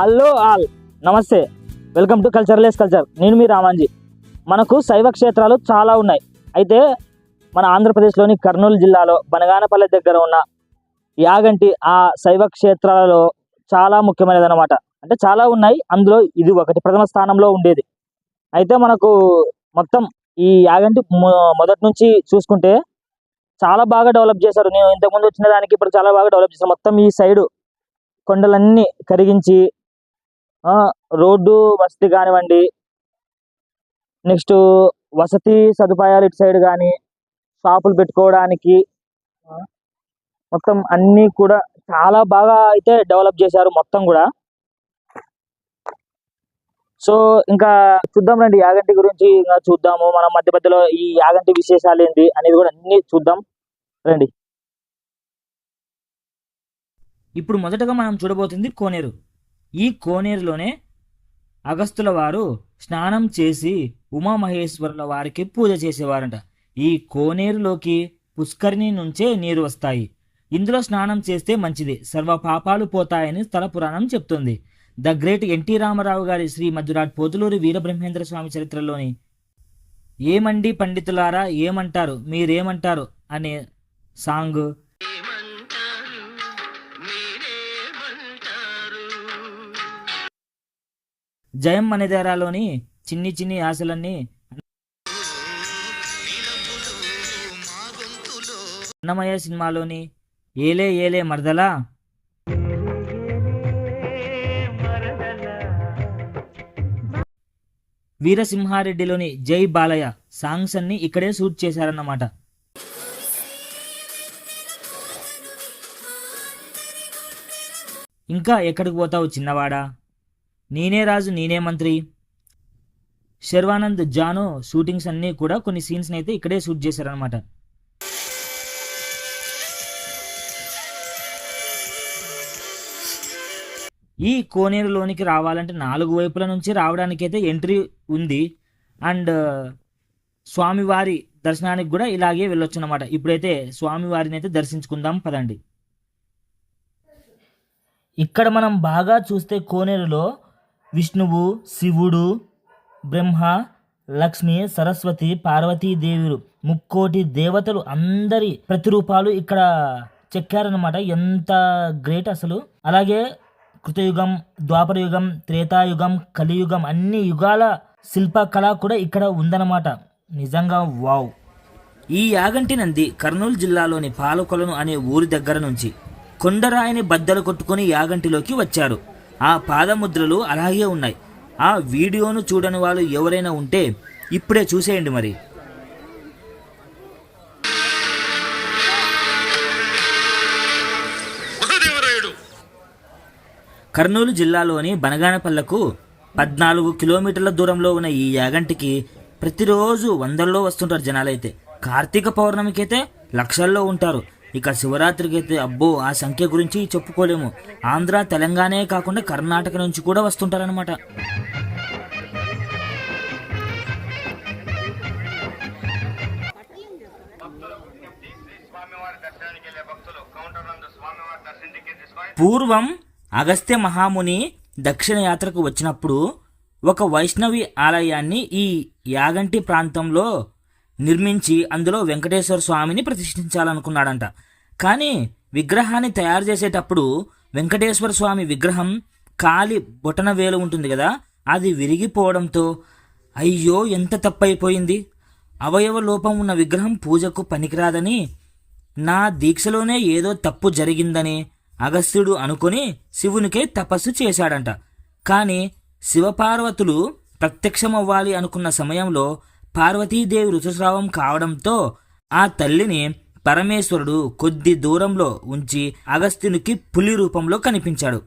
Hello all. నమస్తే. Welcome to cultureless culture. నేను మీ రామాంజీ. మనకు శైవ క్షేత్రాలు చాలా ఉన్నాయి. అయితే మన ఆంధ్రప్రదేశ్లోని కర్నూలు జిల్లాలో బనగానపల్లె దగ్గర ఉన్న యాగంటి ఆ శైవ క్షేత్రాలలో చాలా ముఖ్యమైనది అనమాట అంటే చాలా ఉన్నాయి. అందులో ఇది ఒకటి ప్రథమ స్థానంలో ఉండేది. అయితే మనకు మొత్తం ఈ యాగంటి మొదటి నుంచి చూసుకుంటే చాలా బాగా డెవలప్ చేశారు. నేను ఇంతకుముందు వచ్చిన దానికి ఇప్పుడు చాలా బాగా డెవలప్ చేశారు. మొత్తం ఈ సైడు కొండలన్నీ కరిగించి రోడ్డు వసతి కానివ్వండి నెక్స్ట్ వసతి సదుపాయాలు ఇటు సైడ్ కానీ షాపులు పెట్టుకోవడానికి మొత్తం అన్నీ కూడా చాలా బాగా అయితే డెవలప్ చేశారు మొత్తం కూడా. సో ఇంకా చూద్దాం రండి యాగంటి గురించి ఇంకా చూద్దాము. మనం మధ్య మధ్యలో ఈ యాగంటి విశేషాలు ఏంటి అనేది కూడా అన్ని చూద్దాం. రండి. ఇప్పుడు మొదటగా మనం చూడబోతుంది కోనేరు. ఈ కోనేరులోనే అగస్తుల వారు స్నానం చేసి ఉమామహేశ్వరుల వారికి పూజ చేసేవారంట. ఈ కోనేరులోకి పుష్కరిణి నుంచే నీరు వస్తాయి. ఇందులో స్నానం చేస్తే మంచిది. సర్వ పాపాలు పోతాయని స్థల పురాణం చెప్తుంది. ద గ్రేట్ ఎన్టీ రామారావు గారి శ్రీ మధురాట్ పోతులూరి వీరబ్రహ్మేంద్ర స్వామి చరిత్రలోని ఏమండి పండితులారా ఏమంటారు? మీరేమంటారు? అనే సాంగ్ జయం మనదేరాలోని చిన్ని చిన్ని ఆశలన్నీ అన్నమయ్య సినిమాలోని ఏలే ఏలే మరదలా? వీరసింహారెడ్డిలోని జై బాలయ్య సాంగ్స్ అన్ని ఇక్కడే షూట్ చేశారన్నమాట. ఇంకా ఎక్కడికి పోతావు చిన్నవాడా? నేనే రాజు నేనే మంత్రి. శర్వానంద్ జాను షూటింగ్స్ అన్నీ కూడా కొన్ని సీన్స్ని అయితే ఇక్కడే షూట్ చేశారనమాట ఈ కోనేరులోనికి రావాలంటే నాలుగు వైపుల నుంచి రావడానికి అయితే ఎంట్రీ ఉంది. అండ్ స్వామివారి దర్శనానికి కూడా ఇలాగే వెళ్ళొచ్చు అనమాట ఇప్పుడైతే స్వామివారిని అయితే దర్శించుకుందాం పదండి. ఇక్కడ మనం బాగా చూస్తే కోనేరులో విష్ణువు శివుడు బ్రహ్మ లక్ష్మి సరస్వతి పార్వతీదేవులు ముక్కోటి దేవతలు అందరి ప్రతిరూపాలు ఇక్కడ చెక్కారనమాట ఎంత గ్రేట్ అసలు. అలాగే కృతయుగం ద్వాపర యుగం త్రేతాయుగం కలియుగం అన్ని యుగాల శిల్పకళ కూడా ఇక్కడ ఉందన్నమాట. నిజంగా వావ్. ఈ యాగంటి నంది కర్నూలు జిల్లాలోని పాలకొలను అనే ఊరి దగ్గర నుంచి కొండరాయిని బద్దలు కొట్టుకుని యాగంటిలోకి వచ్చారు. ఆ పాదముద్రలు అలాగే ఉన్నాయి. ఆ వీడియోను చూడని వాళ్ళు ఎవరైనా ఉంటే ఇప్పుడే చూసేయండి మరి. కర్నూలు జిల్లాలోని బనగానపల్లకు పద్నాలుగు కిలోమీటర్ల దూరంలో ఉన్న ఈ యాగంటికి ప్రతిరోజు వందల్లో వస్తుంటారు జనాలైతే. కార్తీక పౌర్ణమికి అయితే లక్షల్లో ఉంటారు. ఇక శివరాత్రికి అయితే అబ్బో ఆ సంఖ్య గురించి చెప్పుకోలేము. ఆంధ్ర తెలంగాణే కాకుండా కర్ణాటక నుంచి కూడా వస్తుంటారనమాట పూర్వం అగస్త్య మహాముని దక్షిణ యాత్రకు వచ్చినప్పుడు ఒక వైష్ణవి ఆలయాన్ని ఈ యాగంటి ప్రాంతంలో నిర్మించి అందులో వెంకటేశ్వర స్వామిని ప్రతిష్ఠించాలనుకున్నాడంట. కానీ విగ్రహాన్ని తయారు చేసేటప్పుడు వెంకటేశ్వర స్వామి విగ్రహం కాలి బొటన వేలు ఉంటుంది కదా అది విరిగిపోవడంతో అయ్యో ఎంత తప్పైపోయింది. అవయవ లోపం ఉన్న విగ్రహం పూజకు పనికిరాదని నా దీక్షలోనే ఏదో తప్పు జరిగిందని అగస్త్యుడు అనుకొని శివునికే తపస్సు చేశాడంట. కానీ శివపార్వతులు ప్రత్యక్షమవ్వాలి అనుకున్న సమయంలో పార్వతీదేవి ఋతుస్రావం కావడంతో ఆ తల్లిని పరమేశ్వరుడు కొద్ది దూరంలో ఉంచి అగస్త్యునికి పులి రూపంలో కనిపించాడు.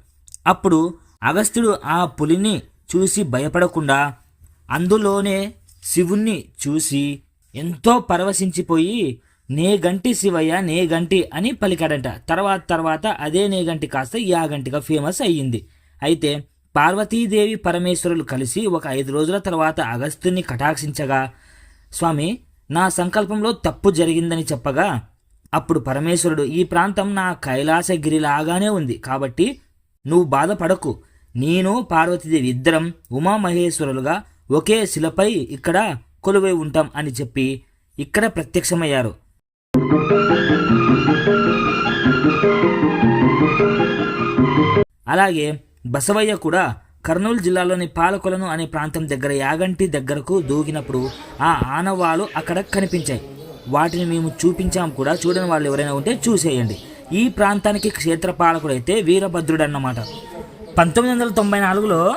అప్పుడు అగస్త్యుడు ఆ పులిని చూసి భయపడకుండా అందులోనే శివుణ్ణి చూసి ఎంతో పరవశించిపోయి నే గంటి శివయ్య నే గంటి అని పలికాడంట. తర్వాత తర్వాత అదే నే గంటి కాస్త యాగంటిగా ఫేమస్ అయ్యింది. అయితే పార్వతీదేవి పరమేశ్వరులు కలిసి ఒక ఐదు రోజుల తర్వాత అగస్త్యుని కటాక్షించగా స్వామి నా సంకల్పంలో తప్పు జరిగిందని చెప్పగా అప్పుడు పరమేశ్వరుడు ఈ ప్రాంతం నా కైలాసగిరిలాగానే ఉంది. కాబట్టి నువ్వు బాధపడకు. నేను పార్వతీదేవి ఇద్దరం ఉమామహేశ్వరులుగా ఒకే శిలపై ఇక్కడ కొలువై ఉంటాం అని చెప్పి ఇక్కడ ప్రత్యక్షమయ్యారు. అలాగే బసవయ్య కూడా కర్నూలు జిల్లాలోని పాలకొలను అనే ప్రాంతం దగ్గర యాగంటి దగ్గరకు దూకినప్పుడు ఆ ఆనవాలు అక్కడ కనిపించాయి. వాటిని మేము చూపించాం కూడా. చూడని వాళ్ళు ఎవరైనా ఉంటే చూసేయండి. ఈ ప్రాంతానికి క్షేత్రపాలకుడైతే వీరభద్రుడు అన్నమాట పంతొమ్మిది వందల తొంభై నాలుగులో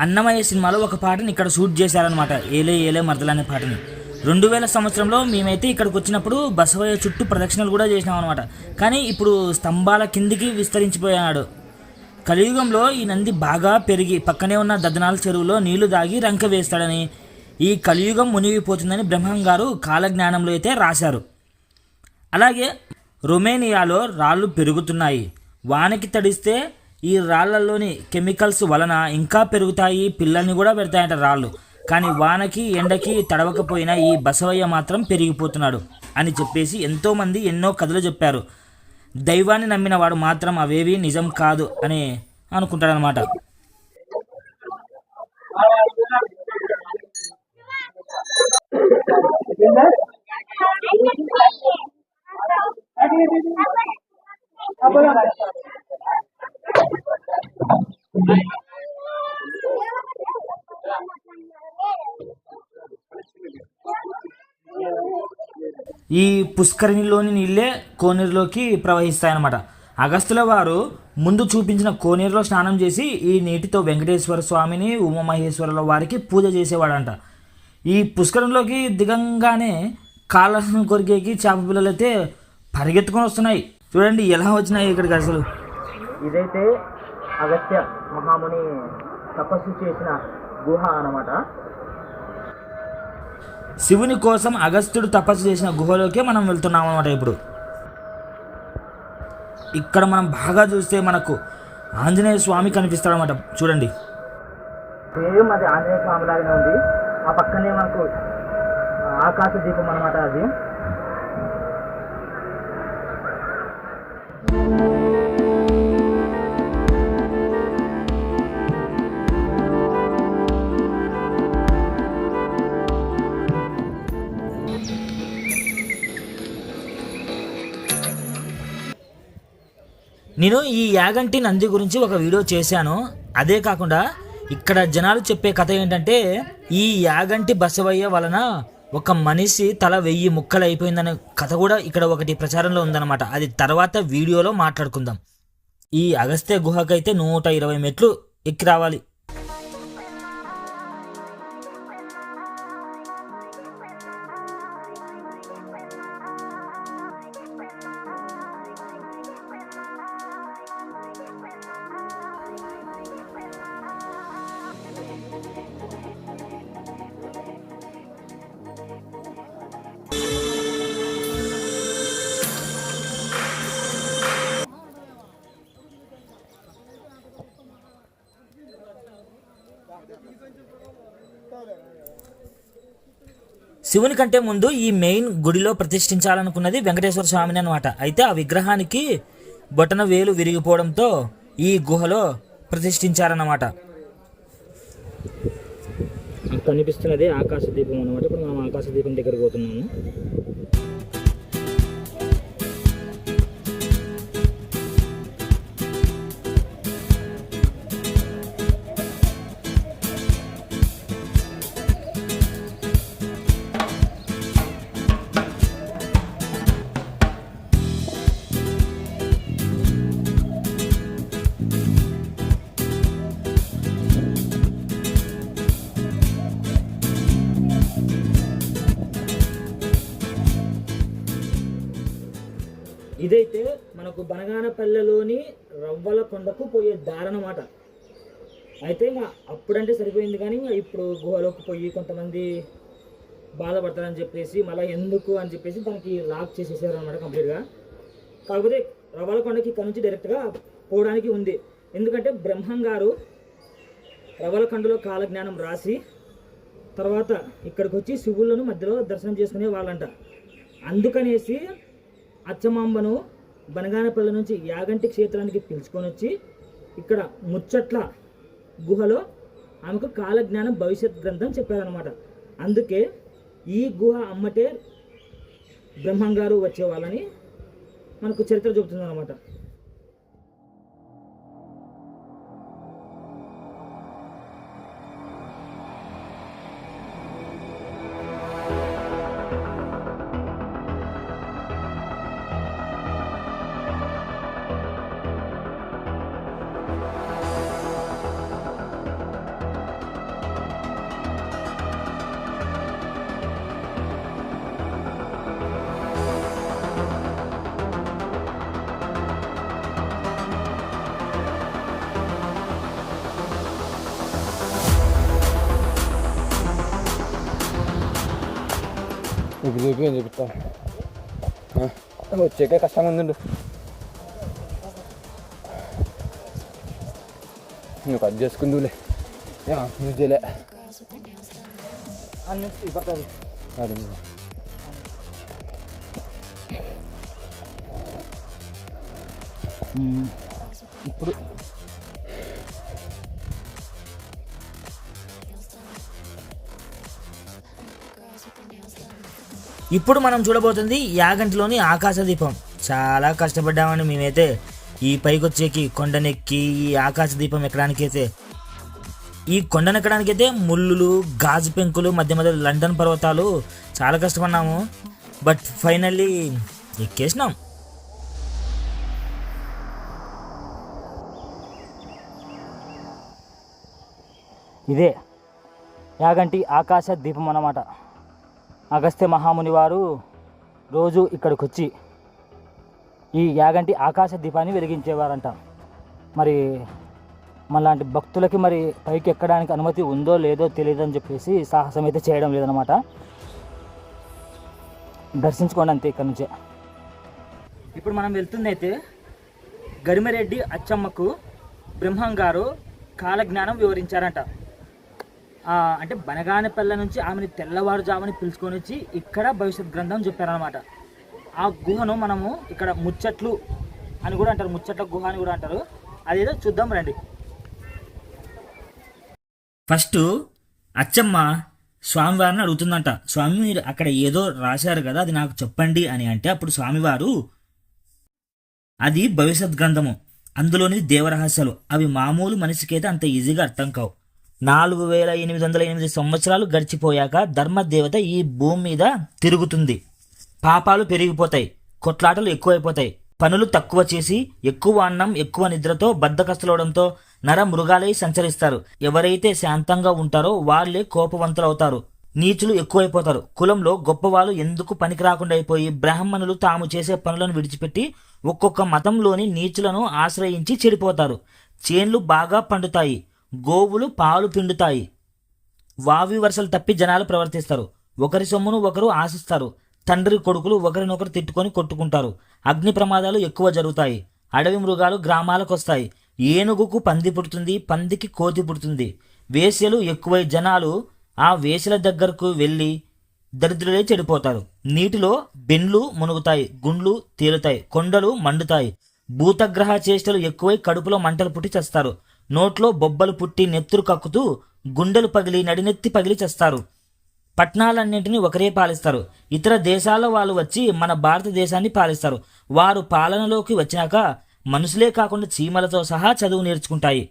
అన్నమయ్య సినిమాలో ఒక పాటని ఇక్కడ షూట్ చేశారనమాట ఏలే ఏలే మరదలు అనే పాటని. రెండు వేల సంవత్సరంలో మేమైతే ఇక్కడికి వచ్చినప్పుడు బసవయ్య చుట్టూ ప్రదక్షిణలు కూడా చేసినాం అనమాట కానీ ఇప్పుడు స్తంభాల కిందికి విస్తరించిపోయాడు. కలియుగంలో ఈ నంది బాగా పెరిగి పక్కనే ఉన్న దదనాల చెరువులో నీళ్ళు దాగి రంక వేస్తాడని ఈ కలియుగం మునిగిపోతుందని బ్రహ్మం గారు కాలజ్ఞానంలో అయితే రాశారు. అలాగే రొమేనియాలో రాళ్ళు పెరుగుతున్నాయి. వానకి తడిస్తే ఈ రాళ్ళలోని కెమికల్స్ వలన ఇంకా పెరుగుతాయి పిల్లల్ని కూడా పెడతాయంట రాళ్ళు. కానీ వానకి ఎండకి తడవకపోయినా ఈ బసవయ్య మాత్రం పెరిగిపోతున్నాడు అని చెప్పేసి ఎంతోమంది ఎన్నో కథలు చెప్పారు. దైవాన్ని నమ్మిన వాడు మాత్రం అవేవి నిజం కాదు అని అనుకుంటాడనమాట ఈ పుష్కరిణిలోని నీళ్ళే కోనేరులోకి ప్రవహిస్తాయన్నమాట. అగస్తుల వారు ముందు చూపించిన కోనేరులో స్నానం చేసి ఈ నీటితో వెంకటేశ్వర స్వామిని ఉమామహేశ్వరుల వారికి పూజ చేసేవాడంట. ఈ పుష్కరంలోకి దిగంగానే కాళ్ళను కొరికేకి చేప పిల్లలు అయితే పరిగెత్తుకొని వస్తున్నాయి. చూడండి ఎలా వచ్చినాయి ఇక్కడికి అసలు. ఇదైతే అగస్త్య మహాముని తపస్సు చేసిన గుహ అన్నమాట. శివుని కోసం అగస్త్యుడు తపస్సు చేసిన గుహలోకే మనం వెళ్తున్నాం అనమాట ఇప్పుడు. ఇక్కడ మనం బాగా చూస్తే మనకు ఆంజనేయ స్వామి కనిపిస్తాడు అనమాట చూడండి. సేమ్ అది ఆంజనేయ స్వామి లాగానే ఉంది. ఆ పక్కనే మనకు ఆకాశ దీపం అనమాట అది. నేను ఈ యాగంటి నంది గురించి ఒక వీడియో చేశాను. అదే కాకుండా ఇక్కడ జనాలు చెప్పే కథ ఏంటంటే ఈ యాగంటి బసవయ్య వలన ఒక మనిషి తల వెయ్యి ముక్కలు అయిపోయిందనే కథ కూడా ఇక్కడ ఒకటి ప్రచారంలో ఉందన్నమాట. అది తర్వాత వీడియోలో మాట్లాడుకుందాం. ఈ అగస్త్య గుహకైతే నూట ఇరవై మెట్లు ఎక్కి రావాలి. శివుని కంటే ముందు ఈ మెయిన్ గుడిలో ప్రతిష్ఠించాలనుకున్నది వెంకటేశ్వర స్వామిని అనమాట అయితే ఆ విగ్రహానికి బొటన వేలు విరిగిపోవడంతో ఈ గుహలో ప్రతిష్ఠించారన్నమాట. కనిపిస్తున్నది ఆకాశ దీపం అనమాట ఇప్పుడు మనం ఆకాశ దీపం దగ్గర పోతున్నాము. ఇదైతే మనకు బనగానపల్లెలోని రవ్వల కొండకు పోయే దారనమాట. అయితే ఇంకా అప్పుడంటే సరిపోయింది కానీ ఇప్పుడు గుహలోకి పోయి కొంతమంది బాధపడతారని చెప్పేసి మళ్ళీ ఎందుకు అని చెప్పేసి దానికి లాక్ చేసేసారు అనమాట కంప్లీట్గా. కాకపోతే రవ్వల కొండకి ఇక్కడ నుంచి డైరెక్ట్గా పోవడానికి ఉంది. ఎందుకంటే బ్రహ్మం గారు రవ్వల కొండలో కాలజ్ఞానం రాసి తర్వాత ఇక్కడికి వచ్చి శివులను మధ్యలో దర్శనం చేసుకునే వాళ్ళంట. అందుకనేసి అచ్చమాంబను బనగానపల్లి నుంచి యాగంటి క్షేత్రానికి పిలుచుకొని వచ్చి ఇక్కడ ముచ్చట్ల గుహలో ఆమెకు కాలజ్ఞానం భవిష్యత్ గ్రంథం చెప్పారనమాట అందుకే ఈ గుహ అమ్మటే బ్రహ్మంగారు వచ్చేవాళ్ళని మనకు చరిత్ర చెబుతుంది అనమాట ఇప్పుడు చూపించని చెప్తా వచ్చాక కష్టంగా ఉందండి నువ్వు కట్ చేసుకుందులే నువ్వు చేయలే అది ఇప్పుడు ఇప్పుడు మనం చూడబోతుంది యాగంటిలోని ఆకాశ దీపం. చాలా కష్టపడ్డామని మేమైతే. ఈ పైకొచ్చేకి కొండనెక్కి ఈ ఆకాశ దీపం ఎక్కడానికైతే. ఈ కొండనెక్కడానికైతే ముళ్ళులు గాజు పెంకులు మధ్య మధ్య లండన్ పర్వతాలు చాలా కష్టపడినాము బట్ ఫైనల్లీ ఎక్కేసినాం. ఇదే యాగంటి ఆకాశ దీపం అన్నమాట. అగస్త్య మహాముని వారు రోజు ఇక్కడికి వచ్చి ఈ యాగంటి ఆకాశ దీపాన్ని వెలిగించేవారంట. మరి మనలాంటి భక్తులకి మరి పైకి ఎక్కడానికి అనుమతి ఉందో లేదో తెలియదని చెప్పేసి సాహసం అయితే చేయడం లేదనమాట దర్శించుకోండి అంతే ఇక్కడ నుంచే. ఇప్పుడు మనం వెళ్తుంది అయితే గరిమరెడ్డి అచ్చమ్మకు బ్రహ్మం గారు కాలజ్ఞానం వివరించారంట. అంటే బనగానపల్లె నుంచి ఆమెని తెల్లవారుజాముని పిలుచుకొని వచ్చి ఇక్కడ భవిష్యత్ గ్రంథం చెప్పారనమాట ఆ గుహను మనము ఇక్కడ ముచ్చట్లు అని కూడా అంటారు ముచ్చట్ల గుహ అని కూడా అంటారు. అదేదో చూద్దాం రండి. ఫస్ట్ అచ్చమ్మ స్వామివారిని అడుగుతుందంట స్వామి మీరు అక్కడ ఏదో రాశారు కదా అది నాకు చెప్పండి అని అంటే అప్పుడు స్వామివారు అది భవిష్యత్ గ్రంథము అందులోని దేవరహస్యాలు అవి మామూలు మనిషికైతే అంత ఈజీగా అర్థం కావు. నాలుగు వేల ఎనిమిది వందల ఎనిమిది సంవత్సరాలు గడిచిపోయాక ధర్మదేవత ఈ భూమి మీద తిరుగుతుంది. పాపాలు పెరిగిపోతాయి కొట్లాటలు ఎక్కువైపోతాయి పనులు తక్కువ చేసి ఎక్కువ అన్నం ఎక్కువ నిద్రతో బద్దకస్తులవడంతో నర మృగాలై సంచరిస్తారు. ఎవరైతే శాంతంగా ఉంటారో వాళ్ళే కోపవంతులవుతారు నీచులు ఎక్కువైపోతారు. కులంలో గొప్పవాళ్ళు ఎందుకు పనికి రాకుండా అయిపోయి బ్రాహ్మణులు తాము చేసే పనులను విడిచిపెట్టి ఒక్కొక్క మతంలోని నీచులను ఆశ్రయించి చెడిపోతారు. చేన్లు బాగా పండుతాయి. గోవులు పాలు పిండుతాయి. వావి వరుసలు తప్పి జనాలు ప్రవర్తిస్తారు. ఒకరి సొమ్మును ఒకరు ఆశిస్తారు. తండ్రి కొడుకులు ఒకరినొకరు తిట్టుకొని కొట్టుకుంటారు. అగ్ని ప్రమాదాలు ఎక్కువ జరుగుతాయి. అడవి మృగాలు గ్రామాలకు వస్తాయి ఏనుగుకు పంది పుడుతుంది పందికి కోతి పుడుతుంది. వేశ్యలు ఎక్కువై జనాలు ఆ వేశ్యల దగ్గరకు వెళ్ళి దరిద్రులే చెడిపోతారు. నీటిలో బెండ్లు మునుగుతాయి గుండ్లు తేలుతాయి కొండలు మండుతాయి. భూతగ్రహ చేష్టలు ఎక్కువై కడుపులో మంటలు పుట్టి చేస్తారు. నోట్లో బొబ్బలు పుట్టి నెత్తురు కక్కుతూ గుండెలు పగిలి నడినెత్తి పగిలి చేస్తారు. పట్టణాలన్నింటినీ ఒకరే పాలిస్తారు. ఇతర దేశాల వాళ్ళు వచ్చి మన భారతదేశాన్ని పాలిస్తారు. వారు పాలనలోకి వచ్చినాక మనుషులే కాకుండా చీమలతో సహా చదువు నేర్చుకుంటాయి.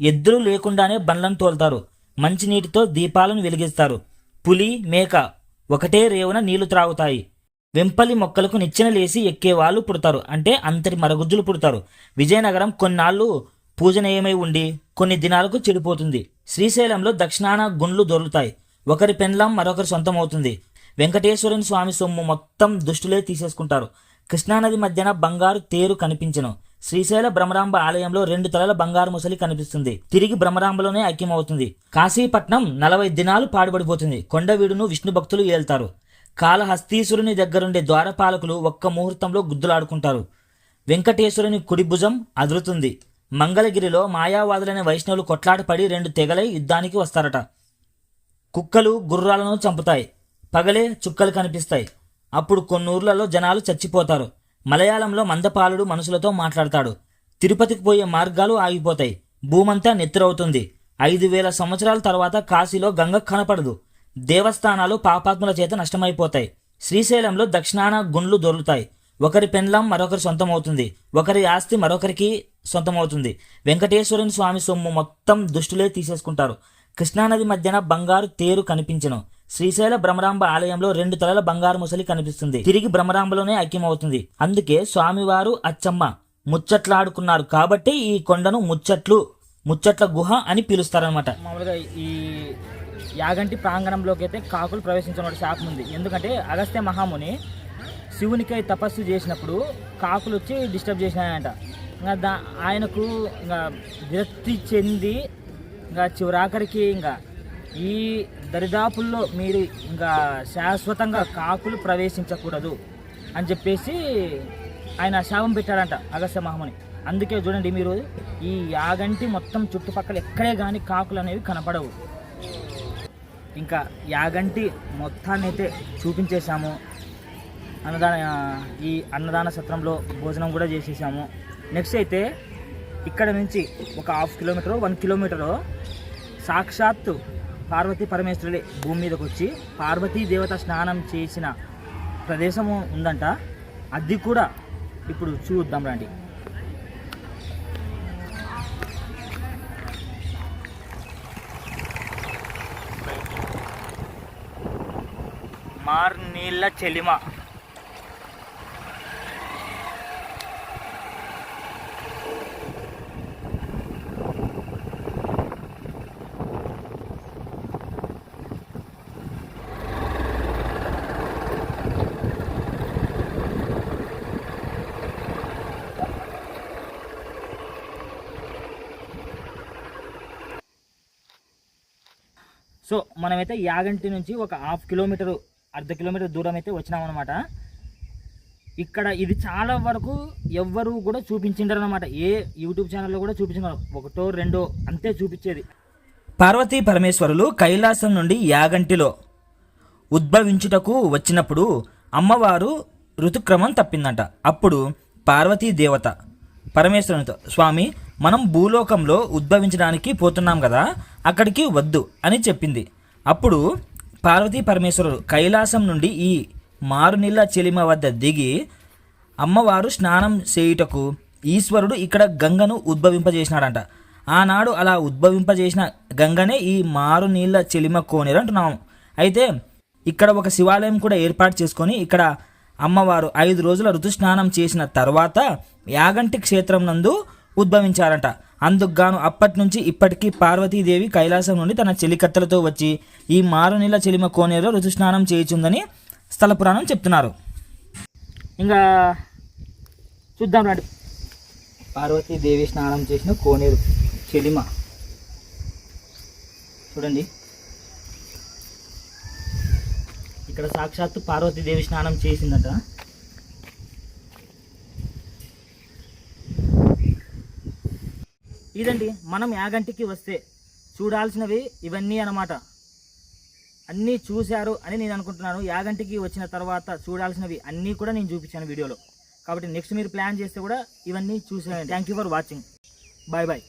ఎద్దులు లేకుండానే బండ్లను తోలుతారు. మంచినీటితో దీపాలను వెలిగిస్తారు. పులి మేక ఒకటే రేవున నీళ్ళు త్రాగుతాయి. వెంపలి మొక్కలకు నిచ్చెన లేసి ఎక్కేవాళ్ళు పుడతారు. అంటే అంతటి మరగుజ్జులు పుడతారు. విజయనగరం కొన్నాళ్ళు పూజనీయమై ఉండి కొన్ని దినాలకు చెడిపోతుంది. శ్రీశైలంలో దక్షిణాన గుండ్లు దొరుకుతాయి ఒకరి పెండ్లం మరొకరి సొంతం అవుతుంది వెంకటేశ్వరుని స్వామి సొమ్ము మొత్తం దుష్టులే తీసేసుకుంటారు. కృష్ణానది మధ్యన బంగారు తేరు కనిపించను. శ్రీశైల భ్రమరాంబ ఆలయంలో రెండు తలల బంగారు ముసలి కనిపిస్తుంది. తిరిగి భ్రమరాంబలోనే ఐక్యమవుతుంది. కాశీపట్నం నలభై దినాలు పాడుబడిపోతుంది. కొండవీడును విష్ణు భక్తులు ఏల్తారు. కాళహస్తీశ్వరుని దగ్గరుండే ద్వారపాలకులు ఒక్క ముహూర్తంలో గుద్దులాడుకుంటారు. వెంకటేశ్వరుని కుడి భుజం అదురుతుంది. మంగళగిరిలో మాయావాదులైన వైష్ణవులు కొట్లాటపడి రెండు తెగలై యుద్ధానికి వస్తారట. కుక్కలు గుర్రాలను చంపుతాయి. పగలే చుక్కలు కనిపిస్తాయి. అప్పుడు కొన్నూర్లలో జనాలు చచ్చిపోతారు. మలయాళంలో మందపాలుడు మనుషులతో మాట్లాడతాడు. తిరుపతికి పోయే మార్గాలు ఆగిపోతాయి. భూమంతా నెత్తురవుతుంది. ఐదు వేల సంవత్సరాల తర్వాత కాశీలో గంగ కనపడదు. దేవస్థానాలు పాపాత్ముల చేత నష్టమైపోతాయి. శ్రీశైలంలో దక్షిణాన గుండ్లు దొరుకుతాయి. ఒకరి పెండ్లం మరొకరి సొంతమవుతుంది. ఒకరి ఆస్తి మరొకరికి సొంతమవుతుంది. వెంకటేశ్వరుని స్వామి సొమ్ము మొత్తం దుష్టులే తీసేసుకుంటారు. కృష్ణానది మధ్యన బంగారు తేరు కనిపించను. శ్రీశైల భ్రమరాంబ ఆలయంలో రెండు తలల బంగారు ముసలి కనిపిస్తుంది. తిరిగి భ్రమరాంబలోనే ఐక్యమవుతుంది. అందుకే స్వామివారు అచ్చమ్మ ముచ్చట్లాడుకున్నారు. కాబట్టి ఈ కొండను ముచ్చట్లు ముచ్చట్ల గుహ అని పిలుస్తారనమాట మామూలుగా ఈ యాగంటి ప్రాంగణంలోకి అయితే కాకులు ప్రవేశించిన శాపం ఉంది. ఎందుకంటే అగస్త్య మహాముని శివునికై తపస్సు చేసినప్పుడు కాకులు వచ్చి డిస్టర్బ్ చేసినాయంట. ఇంకా దా ఆయనకు ఇంకా విరక్తి చెంది ఇంకా చివరాఖరికి ఇంకా ఈ దరిదాపుల్లో మీరు ఇంకా శాశ్వతంగా కాకులు ప్రవేశించకూడదు అని చెప్పేసి ఆయన శాపం పెట్టాడంట అగస్త్య మహముని. అందుకే చూడండి మీరు ఈ యాగంటి మొత్తం చుట్టుపక్కల ఎక్కడే కానీ కాకులు అనేవి కనపడవు. ఇంకా యాగంటి మొత్తాన్ని అయితే చూపించేశాము. అన్నదాన ఈ అన్నదాన సత్రంలో భోజనం కూడా చేసేసాము. నెక్స్ట్ అయితే ఇక్కడ నుంచి ఒక హాఫ్ కిలోమీటర్ వన్ కిలోమీటర్ సాక్షాత్తు పార్వతీ పరమేశ్వరుడి భూమి మీదకి వచ్చి పార్వతీ దేవత స్నానం చేసిన ప్రదేశము ఉందంట. అది కూడా ఇప్పుడు చూద్దాం రండి. మార్నీళ్ళ చెలిమ. సో మనమైతే యాగంటి నుంచి ఒక హాఫ్ కిలోమీటర్ అర్ధ కిలోమీటర్ దూరం అయితే వచ్చినామన్నమాట. ఇక్కడ ఇది చాలా వరకు ఎవ్వరు కూడా చూపించిండరు అనమాట ఏ యూట్యూబ్ ఛానల్లో కూడా చూపించినారు ఒకటో రెండో అంతే చూపించేది. పార్వతీ పరమేశ్వరులు కైలాసం నుండి యాగంటిలో ఉద్భవించుటకు వచ్చినప్పుడు అమ్మవారు ఋతుక్రమం తప్పిందంట. అప్పుడు పార్వతీ దేవత పరమేశ్వరునితో స్వామి మనం భూలోకంలో ఉద్భవించడానికి పోతున్నాం కదా అక్కడికి వద్దు అని చెప్పింది. అప్పుడు పార్వతీ పరమేశ్వరుడు కైలాసం నుండి ఈ మారునీళ్ళ చెలిమ వద్ద దిగి అమ్మవారు స్నానం చేయుటకు ఈశ్వరుడు ఇక్కడ గంగను ఉద్భవింపజేసినాడంట. ఆనాడు అలా ఉద్భవింపజేసిన గంగనే ఈ మారునీళ్ళ చెలిమ కోనేరు అంటున్నాము అయితే ఇక్కడ ఒక శివాలయం కూడా ఏర్పాటు చేసుకొని ఇక్కడ అమ్మవారు ఐదు రోజుల ఋతుస్నానం చేసిన తర్వాత యాగంటి క్షేత్రం నందు ఉద్భవించారంట. అందుకుగాను అప్పటి నుంచి ఇప్పటికీ పార్వతీదేవి కైలాసం నుండి తన చెలికత్తెలతో వచ్చి ఈ మారునీళ్ళ చెలిమ కోనేరులో ఋతుస్నానం చేయుచుందని స్థల పురాణం చెప్తున్నారు. ఇంకా చూద్దాం రండి. పార్వతీదేవి స్నానం చేసిన కోనేరు చెలిమ. చూడండి. ఇక్కడ సాక్షాత్తు పార్వతీదేవి స్నానం చేసిందట. ఇదండి మనం యాగంటికి వస్తే చూడాల్సినవి ఇవన్నీ అన్నమాట. అన్నీ చూశారు అని నేను అనుకుంటున్నాను. యాగంటికి వచ్చిన తర్వాత చూడాల్సినవి అన్నీ కూడా నేను చూపించాను వీడియోలో. కాబట్టి నెక్స్ట్ మీరు ప్లాన్ చేస్తే కూడా ఇవన్నీ చూసేయండి. Thank you for watching bye bye